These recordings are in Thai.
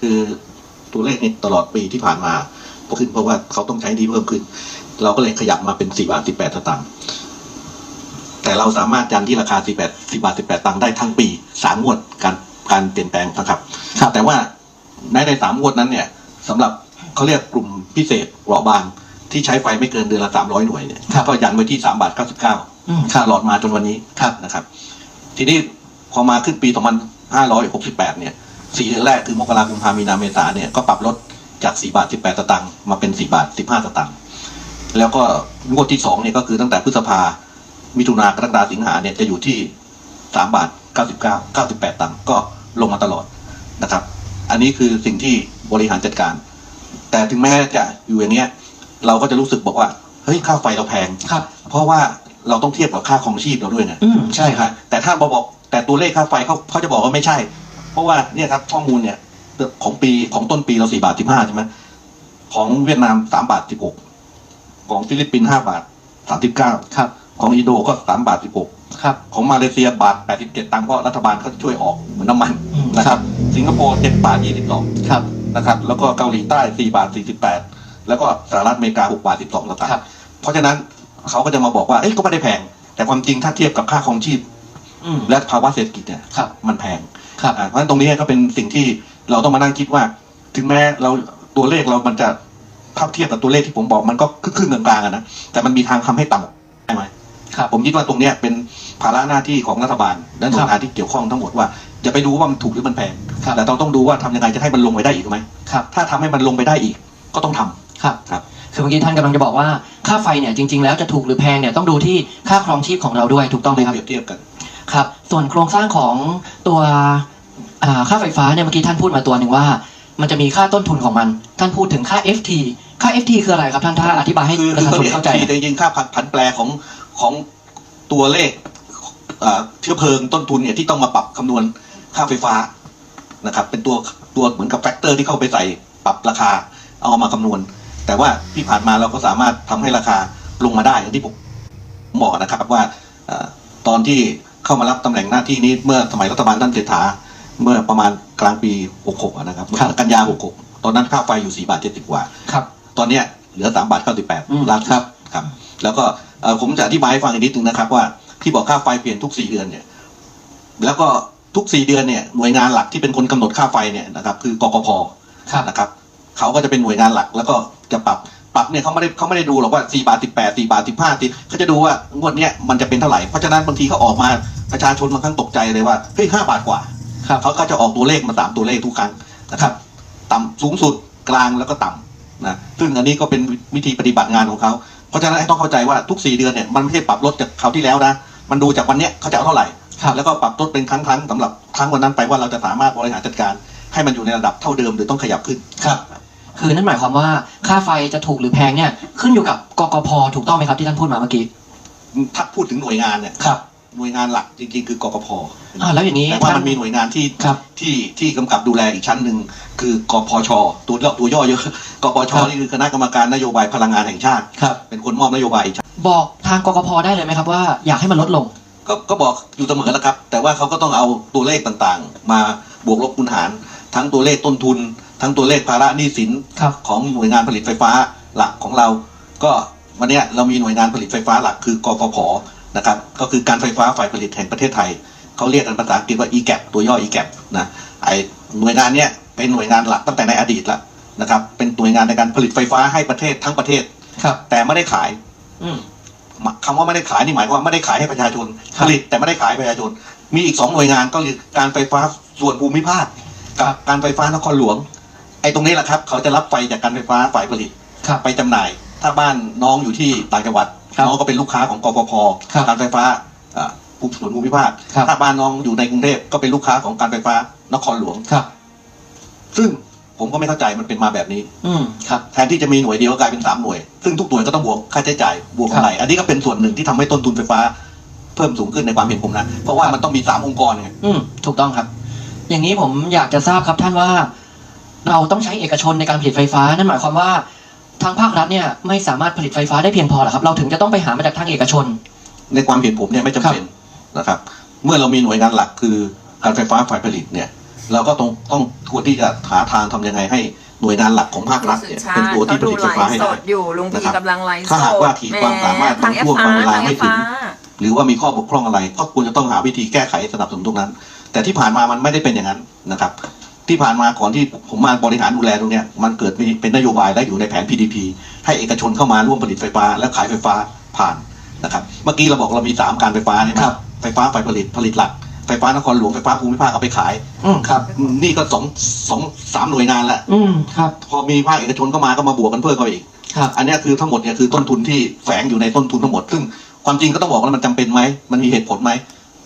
คือตัวเลขนี้ตลอดปีที่ผ่านมาขึ้นเพราะว่าเขาต้องใช้หนี้เพิ่มขึ้น เราก็เลยขยับมาเป็นสี่บาทสิบแปดสตางค์แต่เราสามารถยันที่ราคาสี่แปดสิบาทสิบแปดตังค์ได้ทั้งปีสามงวดการการเปลี่ยนแปลงนะครับครับแต่ว่าในในสามงวดนั้นเนี่ยสำหรับเขาเรียกกลุ่มพิเศษเปราะบางที่ใช้ไฟไม่เกินเดือนละสามร้อยหน่วยเนี่ยครับก็ยันไว้ที่สามบาทเก้าสิบเก้าอืมตลอดมาจนวันนี้ครับนะครับ ทีนี้พอมาขึ้นปี2568เนี่ย สี่เดือนแรกคือมกราคมกุมภามีนาเมษาเนี่ยก็ปรับลดจาก4บาท18สตางค์มาเป็น4บาท15สตางค์แล้วก็งวดที่2เนี่ยก็คือตั้งแต่พฤษภามิถุนากรกฎาสิงหาเนี่ยจะอยู่ที่3บาท99 98ตังค์ก็ลงมาตลอดนะครับ อันนี้คือสิ่งที่บริหารจัดการ แต่ถึงแม้จะอยู่อย่างเงี้ย เราก็จะรู้สึกบอกว่าเฮ้ยค่าไฟเราแพงครับ เพราะว่าเราต้องเทียบกับค่าครองชีพเราด้วยไงอืมใช่ครับแต่ถ้าบอกแต่ตัวเลขค่าไฟเขาเขาจะบอกว่าไม่ใช่ เพราะว่าเนี่ยครับข้อมูลเนี่ยของปีของต้นปีเราสี่บาทสิบห้าใช่ไหมของเวียดนามสามบาทสิบหกของฟิลิปปินส์ห้าบาทสามสิบเก้าครับของอินโดก็สามบาทสิบหกครับของมาเลเซียบาทแปดสิบเจ็ดตังค์เพราะรัฐบาลเขาช่วยออกเหมือนน้ำมันอืมนะครับ สิงคโปร์เจ็ดบาทยี่สิบสองครับนะครับแล้วก็เกาหลีใต้สี่บาทสี่สิบแปดแล้วก็สหรัฐอเมริกาหกบาทสิบสองสตางครับค์เพราะฉะนั้นเขาก็จะมาบอกว่าเอ้ยก็ไม่ได้แพง แต่ความจริงถ้าเทียบกับค่าครองชีพอืมและภาวะเศรษฐกิจเนี่ยครับมันแพง ครับ อ่าเพราะฉะนั้นตรงนี้ก็เป็นสิ่งที่เราต้องมานั่งคิดว่า ถึงแม้เราตัวเลขเรามันจะถ้าเทียบกับตัวเลขที่ผมบอกมันก็ครึ่งๆกลางๆอะนะแต่มันมีทางทำให้ต่ำได้ไหมครับผมคิดว่าตรงเนี้ยเป็นภาระหน้าที่ของรัฐบาลและหน่วยงานที่เกี่ยวข้องทั้งหมดว่าอย่าไปดูว่ามันถูกหรือมันแพงครับแต่เราต้องดูว่าทำยังไงจะให้มันลงไปได้อีกไหมครับถ้าทำให้มันลงไปได้อีกก็ต้องทำครับครับคือเมื่อกี้ท่านกำลังจะบอกว่าค่าไฟเนี่ยจริงๆแล้วจะถูกหรือแพงเนี่ยต้องดูที่ค่าครองชีพของเราด้วยถูกต้องไหมครับเปรียบเทียบกัน ครับส่วนโครงสร้างของตัวอ่าค่าไฟฟ้าเนี่ยเมื่อกี้ท่านพูดมาตัวหนึ่งว่า มันจะมีค่าต้นทุนของมัน ท่านพูดถึงค่า FT ค่า FT คืออะไรครับท่านถ้าอธิบายให้คือประคือชาก็ชนเรียกเข้าใจที่แต่จริงๆค่าผันผันแปรของของตัวเลขอ่าเชื้อเพลิงต้นทุนเนี่ยที่ต้องมาปรับคำนวณค่าไฟฟ้านะครับ เป็นตัวตัวเหมือนกับแฟกเตอร์ที่เข้าไปใส่ปรับราคาเอามาคำนวณ แต่ว่าที่ผ่านมาเราก็สามารถทำให้ราคาลงมาได้อย่างที่ผมบอกนะครับว่าอ่าตอนที่ เข้ามารับตำแหน่งหน้าที่นี้เมื่อสมัยรัฐบาลท่านเศรษฐาเมื่อประมาณกลางปี 66อะนะครับเมื่อกันยา 66 ตอนนั้นค่าไฟอยู่ 4 บาท 70 กว่า ครับ ตอนเนี้ยเหลือสามบาทเก้าสิบแปดอืมล้านครับ ครับ แล้วก็เอ่อผมจะอธิบายให้ฟังอีกนิดนึงนะครับว่าที่บอกค่าไฟเปลี่ยนทุกสี่เดือนเนี่ย แล้วก็ทุกสี่เดือนเนี่ยหน่วยงานหลักที่เป็นคนกำหนดค่าไฟเนี่ยนะครับคือกกพครับนะครับ เขาก็จะเป็นหน่วยงานหลักแล้วก็จะปรับ ปรับเนี่ยเขาไม่ได้เขาไม่ได้ดูหรอกว่าสี่บาทสิบแปดสี่บาทสิบห้าเขาจะดูว่างวดเนี้ยมันจะเป็นเท่าไหร่เพราะฉะนั้นบางทีเขาออกมาประชาชนบางครั้งตกใจเลยว่าเฮ้ยห้าบาทกว่าครับเขาก็จะออกตัวเลขมาสามตัวเลขทุกครั้งนะครับ ต่ำสูงสุดกลางแล้วก็ต่ำนะซึ่งอันนี้ก็เป็นวิธีปฏิบัติงานของเขาเพราะฉะนั้นต้องเข้าใจว่าทุกสี่เดือนเนี่ยมันไม่ใช่ปรับลดจากคราวที่แล้วนะมันดูจากวันเนี้ยเขาจะเอาเท่าไหร่ครับแล้วก็ปรับลดเป็นครั้งครั้งๆสำหรับครั้งวันนั้นไปว่าเราจะสามารถบริหารจัดการ ให้มันอยู่ในระดับเท่าเดิมหรือต้องขยับขึ้นครับ คือนั่นหมายความว่าค่าไฟจะถูกหรือแพงเนี่ยขึ้นอยู่กับกกพถูกต้องไหมครับที่ท่านพูดมาเมื่อกี้ถ้าพูดถึงหน่วยงานเนี่ยครับ หน่วยงานหลักจริงๆ คือกกพอ่าแล้วอย่างนี้แต่ว่าท่มันมีหน่วยงานที่ครับที่ที่กำกับดูแลอีกชั้นหนึ่งคือกพชตัวย่อตัวย่อเยอะกพชครับนี่คือคณะกรรมการนโยบายพลังงานแห่งชาติครับเป็นคนมอบนโยบายอีกชั้นบอกทางกกพได้เลยไหมครับว่าอยากให้มันลดลงก็ก็บอกอยู่เสมอแล้วครับ แต่ว่าเขาก็ต้องเอาตัวเลขต่างๆ มาบวกลบคูณหาร ทั้งตัวเลขต้นทุน ทั้งตัวเลขภาระหนี้สินครับของหน่วยงานผลิตไฟฟ้าหลักของเรา ก็วันเนี้ยเรามีหน่วยงานผลิตไฟฟ้าหลักคือกฟผนะครับก็คือการไฟฟ้าฝ่ายผลิตแห่งประเทศไทยเขาเรียกกันภาษาอังกฤษว่า EGAP ตัวย่อ EGAP นะไอหน่วยงานเนี้ยเป็นหน่วยงานหลักตั้งแต่ในอดีตแล้วนะครับ เป็นหน่วยงานในการผลิตไฟฟ้าให้ประเทศทั้งประเทศครับ แต่ไม่ได้ขายอืมคำว่าไม่ได้ขายนี่หมายความว่าไม่ได้ขายให้ประชาชนครัผบลิตแต่ไม่ได้ขายให้ประชาชน มีอีกสองหน่วยงานก็คือการไฟฟ้าส่วนภูมิภาคกับการไฟฟ้านครหลวงไอ้ตรงนี้แหละครับ เขาจะรับไฟจากการไฟฟ้าฝ่ายผลิตครับ ไปจำหน่าย ถ้าบ้านน้องอยู่ที่ต่างจังหวัดครับน้องก็เป็นลูกค้าของกฟผครับการไฟฟ้าอ่าภูส่วนภูมิภาคครับ ถ้าบ้านน้องอยู่ในกรุงเทพก็เป็นลูกค้าของการไฟฟ้านครหลวง ครับ ซึ่งผมก็ไม่เข้าใจมันเป็นมาแบบนี้ อืมครับ แทนที่จะมีหน่วยเดียวก็กลายเป็นสามหน่วย ซึ่งทุกหน่วยก็ต้องบวกค่าใช้จ่ายบวกกำไร อันนี้ก็เป็นส่วนหนึ่งที่ทำให้ต้นทุนไฟฟ้า เพิ่มสูงขึ้นในความเห็นผมนะ เพราะว่ามันต้องมีสามองค์กรไง อืมถูกต้องครับ อย่างนี้ผมอยากจะทราบครับท่านว่า เราต้องใช้เอกชนในการผลิตไฟฟ้า นั่นหมายความว่าทางภาครัฐเนี่ยไม่สามารถผลิตไฟฟ้าได้เพียงพอหรอครับ เราถึงจะต้องไปหามาจากทางเอกชน ในความเห็นผมเนี่ยไม่จำเป็นนะครับ เมื่อเรามีหน่วยงานหลักคือการไฟฟ้าฝ่ายผลิตเนี่ย เราก็ต้องต้องควรที่จะหาทางทำยังไงให้หน่วยงานหลักของภาครัฐเนี่ยเป็นตัวที่ผลิตไฟฟ้าให้สได้ดอยู่ลุงพีนะครับกำลังไลฟ์สถ้าหากดว่าขีดความสามารถแหทางบางช่วงบางเวลาทางไม่ถึงฟ้าหรือว่ามีข้อบกพร่องอะไร ก็ควรจะต้องหาวิธีแก้ไขสนับสนุนตรงนั้น แต่ที่ผ่านมามันไม่ได้เป็นอย่างนั้นนะครับ ที่ผ่านมาก่อนที่ผมมาบริหารดูแลตรงเนี้ยมันเกิดมีเป็นนโยบายและอยู่ในแผน PDP ให้เอกชนเข้ามาร่วมผลิตไฟฟ้า และขายไฟฟ้าผ่านนะครับ เมื่อกี้เราบอกเรามีสามการไฟฟ้าใช่ไหมครับ ไฟฟ้าฝ่ายผลิตผลิตหลัก ไฟฟ้านครหลวงไฟฟ้าภูมิภาคเอาไปขายอืมครับ นี่ก็สองสองสามหน่วยงานละอืมครับ พอมีภาคเอกชนเข้ามาก็มาบวกกันเพิ่มเข้าไปอีกครับ อันเนี้ยคือทั้งหมดเนี่ยคือต้นทุนที่แฝงอยู่ในต้นทุนทั้งหมด ซึ่งความจริงก็ต้องบอกว่ามันจำเป็นไหมมันมีเหตุผลไหม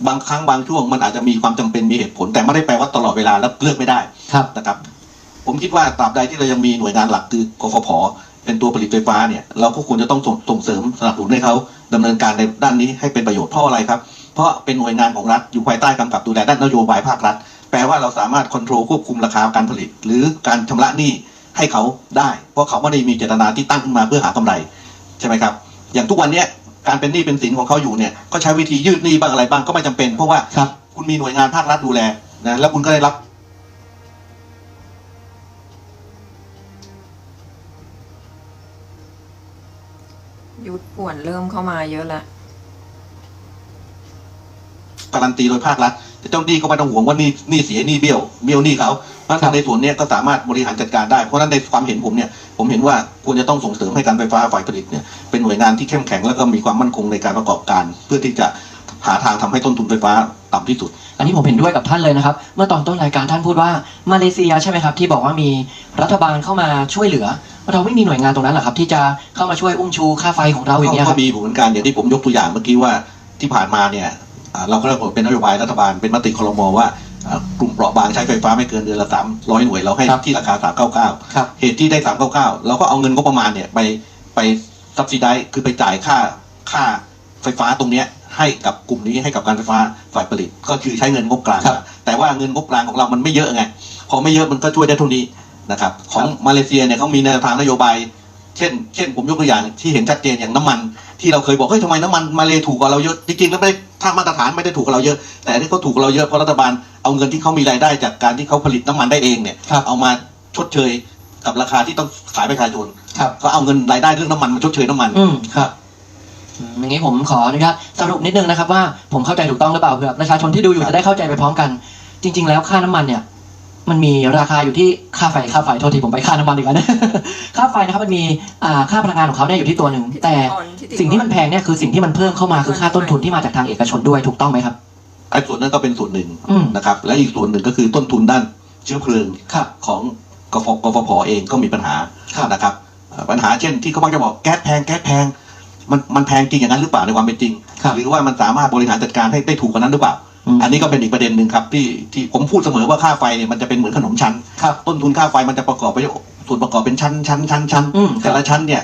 บางครั้งบางช่วงมันอาจจะมีความจำเป็นมีเหตุผล แต่ไม่ได้แปลว่าตลอดเวลาแล้วเลือกไม่ได้ครับนะครับ ผมคิดว่าตราบใดที่เรายังมีหน่วยงานหลักคือกฟผเป็นตัวผลิตไฟฟ้าเนี่ยเราก็ควรจะต้องส่งส่งเสริมสนับสนุนให้เขาดำเนินการในด้านนี้ให้เป็นประโยชน์เพราะอะไรครับ เพราะเป็นหน่วยงานของรัฐอยู่ภายใต้กำกับดูแลด้านนโยบายภาครัฐ แปลว่าเราสามารถควบคุมควบคุมราคาการผลิต หรือการชำระหนี้ให้เขาได้ เพราะเขาไม่ได้มีเจตนาที่ตั้งขึ้นมาเพื่อหากำไรใช่ไหมครับ อย่างทุกวันเนี้ย การเป็นหนี้เป็นสินของเขาอยู่เนี่ยก็ใช้วิธียืดหนี้บ้างอะไรบ้างก็ไม่จำเป็น เพราะว่าครับ คุณมีหน่วยงานภาครัฐดูแลนะแล้วคุณก็ได้รับยุดป่วนเริ่มเข้ามาเยอะแล้วการันตีโดยภาครัฐแต่ เจ้าหนี้ก็ไม่ต้องห่วงว่าหนี่นี่เสียหนี้เบี้ยวเบี้ยวหนี้เขาเพราะฉะนั้นในส่วนเนี้ยก็สามารถบริหารจัดการได้เพราะฉะนั้นในความเห็นผมเนี่ยผมเห็นว่าควรจะต้องส่งเสริมให้การไฟฟ้าฝ่ายผลิตเนี่ยเป็นหน่วยงานที่เข้มแข็งแล้วก็มีความมั่นคงในการประกอบการ เพื่อที่จะหาทางทำให้ต้นทุนไฟฟ้าต่ำที่สุด อันนี้ผมเห็นด้วยกับท่านเลยนะครับ เมื่อตอนต้นรายการท่านพูดว่ามาเลเซียใช่ไหมครับ ที่บอกว่ามีรัฐบาลเข้ามาช่วยเหลือ เราไม่มีหน่วยงานตรงนั้นเหรอครับ ที่จะเข้ามาช่วยอุ้มชูค่าไฟของเราอย่างเงี้ยคก็รับมีเหมือนกันอย่างที่ผมยกตัวอย่างเมื่อกี้ว่าที่ผ่านมาเนี่ยอ่า เราก็เรียกว่าเป็นนโยบายรัฐบาลเป็นมติครมว่าอ่ากลุ่มเปราะบางใช้ไฟฟ้าไม่เกินเดือนละสามร้อยหน่วยเราให้ครับที่ราคาสามเก้าเก้าครับเหตุที่ได้สามเก้าเก้าเราก็เอาเงินงบประมาณเนี่ยไปไปซับซิได้คือไปจ่ายค่าค่าไฟฟ้าตรงเนี้ยให้กับกลุ่มนี้ให้กับการไฟฟ้าฝ่ายผลิต ก็คือใช้เงินงบกลางครับแต่ว่าเงินงบกลางของเรามันไม่เยอะไงพอไม่เยอะมันก็ช่วยได้เท่านี้นะครับของมาเลเซียเนี่ยเขามีแนวทางนโยบาย เช่น เช่นผมยกตัวอย่างที่เห็นชัดเจนอย่างน้ำมัน ที่เราเคยบอกเฮ้ยทำไมน้ำมันมาเลถูกกว่าเราเยอะจริงๆแล้วไม่ได้ ถ้ามาตรฐานไม่ได้ถูกกว่าเราเยอะ แต่ที่เขาถูกกว่าเราเยอะเพราะรัฐบาลเอาเงินที่เขามีรายได้จากการที่เขาผลิตน้ำมันได้เองเนี่ยครับเอามาชดเชยกับราคาที่ต้องขายประชาชนครับก็เอาเงินรายได้เรื่องน้ำมันมาชดเชยน้ำมันอืมครับอืมอย่างนี้ผมขออนุญาตสรุปนิดนึงนะครับว่าผมเข้าใจถูกต้องหรือเปล่าเผื่อประชาชนที่ดูอยู่จะได้เข้าใจไปพร้อมกัน จริง ๆ แล้วค่าน้ำมันเนี่ย มันมีราคาอยู่ที่ค่าไฟค่าไฟโทษทีผมไปค่าน้ำมันอีกแล้วนะค่าไฟนะครับมันมีอ่าค่าพลังงานของเขาเนี่ยอยู่ที่ตัวหนึ่งแต่ สิ่งที่มันแพงเนี่ยคือสิ่งที่มันเพิ่มเข้ามาคือค่าต้นทุนที่มาจากทางเอกชนด้วยถูกต้องไหมครับไอ้ส่วนนั้นก็เป็นส่วนหนึ่งอืมนะครับ และอีกส่วนหนึ่งก็คือต้นทุนด้านเชื้อเพลิงครับของกฟกฟผเองก็มีปัญหาครับนะครับเอ่อปัญหาเช่นที่เขามักจะบอกแก๊สแพงแก๊สแพงมันมันแพงจริงอย่างนั้นหรือเปล่าในความเป็นจริงครับหรือว่ามันสามารถบริหารจัดการให้ได้ถูกกว่านั้นหรือเปล่าอืมอันนี้ก็เป็นอีกประเด็นหนึ่งครับที่ที่ผมพูดเสมอว่าค่าไฟเนี่ยมันจะเป็นเหมือนขนมชั้นครับต้นทุนค่าไฟมันจะประกอบไปด้วยส่วนประกอบเป็นชั้นชั้นชั้นชั้นอืมคแต่รับละชั้นเนี่ย